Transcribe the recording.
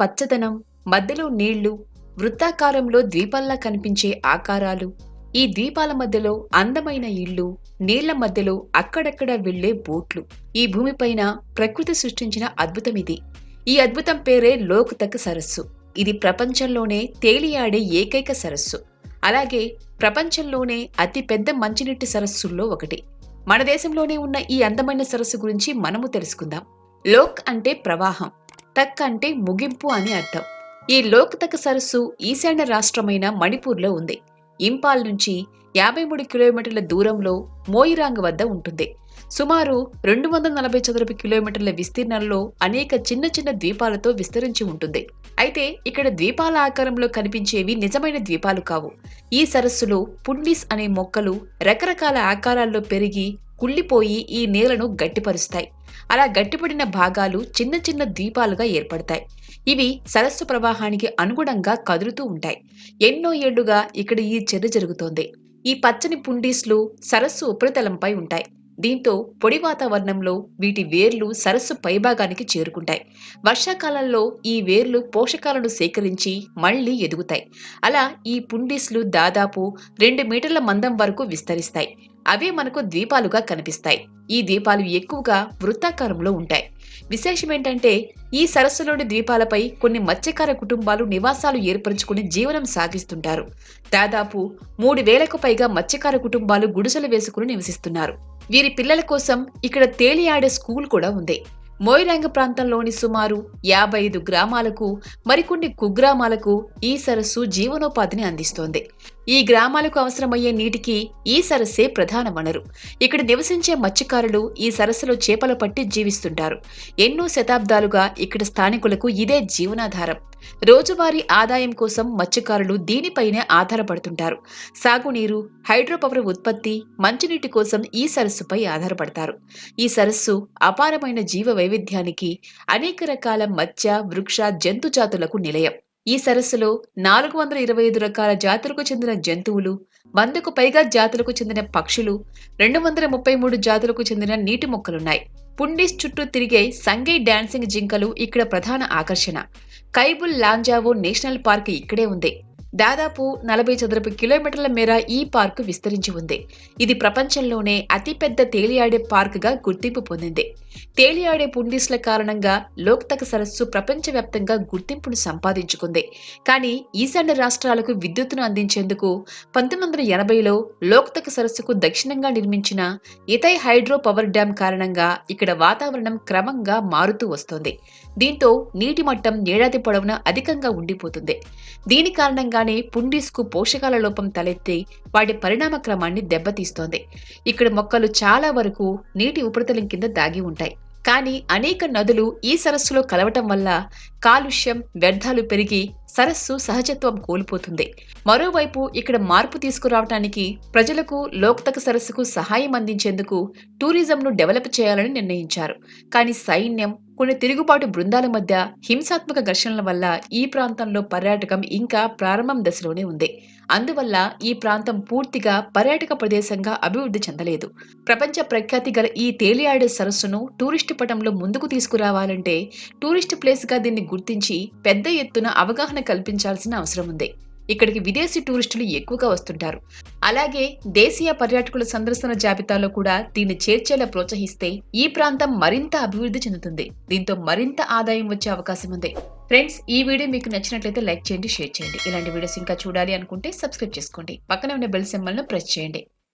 పచ్చదనం మధ్యలో నీళ్ళు వృత్తాకారంలో ద్వీపాల్లా కనిపించే ఆకారాలు. ఈ ద్వీపాల మధ్యలో అందమైన ఇళ్ళు నీళ్ళ మధ్యలో అక్కడక్కడ వెళ్ళే బోట్లు. ఈ భూమిపైన ప్రకృతి సృష్టించిన అద్భుతం ఇది. ఈ అద్భుతం పేరే లోక్తక్ సరస్సు. ఇది ప్రపంచంలోనే తేలియాడే ఏకైక సరస్సు. అలాగే ప్రపంచంలోనే అతిపెద్ద మంచినీటి సరస్సుల్లో ఒకటి. మన దేశంలోనే ఉన్న ఈ అందమైన సరస్సు గురించి మనము తెలుసుకుందాం. లోక్ అంటే ప్రవాహం. తక్ అంటే ముగింపు అని అర్థం. ఈ లోక్తక్ సరస్సు ఈశాన్య రాష్ట్రమైన మణిపూర్లో ఉంది. ఇంపాల్ నుంచి యాభై మూడు కిలోమీటర్ల దూరంలో మోయిరాంగ్ వద్ద ఉంటుంది. సుమారు రెండు వందల నలభై చదరపు కిలోమీటర్ల విస్తీర్ణంలో అనేక చిన్న చిన్న ద్వీపాలతో విస్తరించి ఉంటుంది. అయితే ఇక్కడ ద్వీపాల ఆకారంలో కనిపించేవి నిజమైన ద్వీపాలు కావు. ఈ సరస్సులో పుండిస్ అనే మొక్కలు రకరకాల ఆకారాల్లో పెరిగి కుళ్ళిపోయి ఈ నేలను గట్టిపరుస్తాయి. అలా గట్టిపడిన భాగాలు చిన్న చిన్న ద్వీపాలుగా ఏర్పడతాయి. ఇవి సరస్సు ప్రవాహానికి అనుగుణంగా కదులుతూ ఉంటాయి. ఎన్నో ఏళ్ళుగా ఇక్కడ ఈ చర్య జరుగుతోంది. ఈ పచ్చని పుండీస్లు సరస్సు ఉపరితలంపై ఉంటాయి. దీంతో పొడి వాతావరణంలో వీటి వేర్లు సరస్సు పైభాగానికి చేరుకుంటాయి. వర్షాకాలంలో ఈ వేర్లు పోషకాలను సేకరించి మళ్ళీ ఎదుగుతాయి. అలా ఈ పుండిస్లు దాదాపు రెండు మీటర్ల మందం వరకు విస్తరిస్తాయి. అవే మనకు ద్వీపాలుగా కనిపిస్తాయి. ఈ ద్వీపాలు ఎక్కువగా వృత్తాకారంలో ఉంటాయి. విశేషం ఏంటంటే ఈ సరస్సులోని ద్వీపాలపై కొన్ని మత్స్యకార కుటుంబాలు నివాసాలు ఏర్పరచుకుని జీవనం సాగిస్తుంటారు. దాదాపు మూడు వేలకు పైగా మత్స్యకార కుటుంబాలు గుడిసెలు వేసుకుని నివసిస్తున్నారు. వీరి పిల్లల కోసం ఇక్కడ తేలియాడే స్కూల్ కూడా ఉంది. మోయిరాంగ ప్రాంతంలోని సుమారు యాభై ఐదు గ్రామాలకు మరికొన్ని కుగ్రామాలకు ఈ సరస్సు జీవనోపాధిని అందిస్తోంది. ఈ గ్రామాలకు అవసరమయ్యే నీటికి ఈ సరస్సే ప్రధాన వనరు ఇక్కడ నివసించే మత్స్యకారులు ఈ సరస్సులో చేపలు పట్టి జీవిస్తుంటారు. ఎన్నో శతాబ్దాలుగా ఇక్కడ స్థానికులకు ఇదే జీవనాధారం. రోజువారీ ఆదాయం కోసం మత్స్యకారులు దీనిపైనే ఆధారపడుతుంటారు. సాగునీరు హైడ్రోపవర్ ఉత్పత్తి మంచినీటి కోసం ఈ సరస్సుపై ఆధారపడతారు. ఈ సరస్సు అపారమైన జీవ వైవిధ్యానికి అనేక రకాల మత్స్య వృక్ష జంతు జాతులకు నిలయం. ఈ సరస్సులో నాలుగు వందల ఇరవై ఐదు రకాల జాతులకు చెందిన జంతువులు వందకు పైగా జాతులకు చెందిన పక్షులు రెండు వందల ముప్పై మూడు జాతులకు చెందిన నీటి మొక్కలున్నాయి. పుండిస్ చుట్టూ తిరిగే సంగై డాన్సింగ్ జింకలు ఇక్కడ ప్రధాన ఆకర్షణ. కైబుల్ లాంజావో నేషనల్ పార్క్ ఇక్కడే ఉంది. దాదాపు నలభై చదరపు కిలోమీటర్ల మేర ఈ పార్కు విస్తరించి ఉంది. ఇది ప్రపంచంలోనే అతిపెద్ద తేలియాడే పార్కుగా గుర్తింపు పొందింది. తేలియాడే పుండిస్ల కారణంగా లోక్తక సరస్సు ప్రపంచవ్యాప్తంగా గుర్తింపును సంపాదించుకుంది. కానీ ఈశాన్య రాష్ట్రాలకు విద్యుత్తును అందించేందుకు పంతొమ్మిది వందల ఎనభైలో లోక్తక సరస్సుకు దక్షిణంగా నిర్మించిన ఇతై హైడ్రో పవర్ డ్యాం కారణంగా ఇక్కడ వాతావరణం క్రమంగా మారుతూ వస్తోంది. దీంతో నీటి మట్టం ఏడాది పొడవునా అధికంగా ఉండిపోతుంది. దీని కారణంగా కారణంగానే పుండిస్కు పోషకాల లోపం తలెత్తి వాటి పరిణామ క్రమాన్ని దెబ్బతీస్తోంది. ఇక్కడ మొక్కలు చాలా వరకు నీటి ఉపరితలం కింద దాగి ఉంటాయి. కానీ అనేక నదులు ఈ సరస్సులో కలవటం వల్ల కాలుష్యం వ్యర్థాలు పెరిగి సరస్సు సహజత్వం కోల్పోతుంది. మరోవైపు ఇక్కడ మార్పు తీసుకురావటానికి ప్రజలకు లోక్తక సరస్సుకు సహాయం అందించేందుకు టూరిజంను డెవలప్ చేయాలని నిర్ణయించారు. కానీ సైన్యం కొన్ని తిరుగుబాటు బృందాల మధ్య హింసాత్మక ఘర్షణల వల్ల ఈ ప్రాంతంలో పర్యాటకం ఇంకా ప్రారంభం దశలోనే ఉంది. అందువల్ల ఈ ప్రాంతం పూర్తిగా పర్యాటక ప్రదేశంగా అభివృద్ధి చెందలేదు. ప్రపంచ ప్రఖ్యాతి గల ఈ తేలియాడే సరస్సును టూరిస్టు పటంలో ముందుకు తీసుకురావాలంటే టూరిస్ట్ ప్లేస్గా దీన్ని గుర్తించి పెద్ద ఎత్తున అవగాహన అవగాహన కల్పించాల్సిన అవసరం ఉంది. ఇక్కడికి విదేశీ టూరిస్టులు ఎక్కువగా వస్తుంటారు. అలాగే దేశీయ పర్యాటకుల సందర్శన జాబితాలో కూడా దీన్ని చేర్చేలా ప్రోత్సహిస్తే ఈ ప్రాంతం మరింత అభివృద్ధి చెందుతుంది. దీంతో మరింత ఆదాయం వచ్చే అవకాశం ఉంది. ఫ్రెండ్స్ ఈ వీడియో మీకు నచ్చినట్లయితే లైక్ చేయండి షేర్ చేయండి. ఇలాంటి వీడియోస్ ఇంకా చూడాలి అనుకుంటే సబ్స్క్రైబ్ చేసుకోండి. పక్కనే ఉన్న బెల్ సింబల్ను ప్రెస్ చేయండి.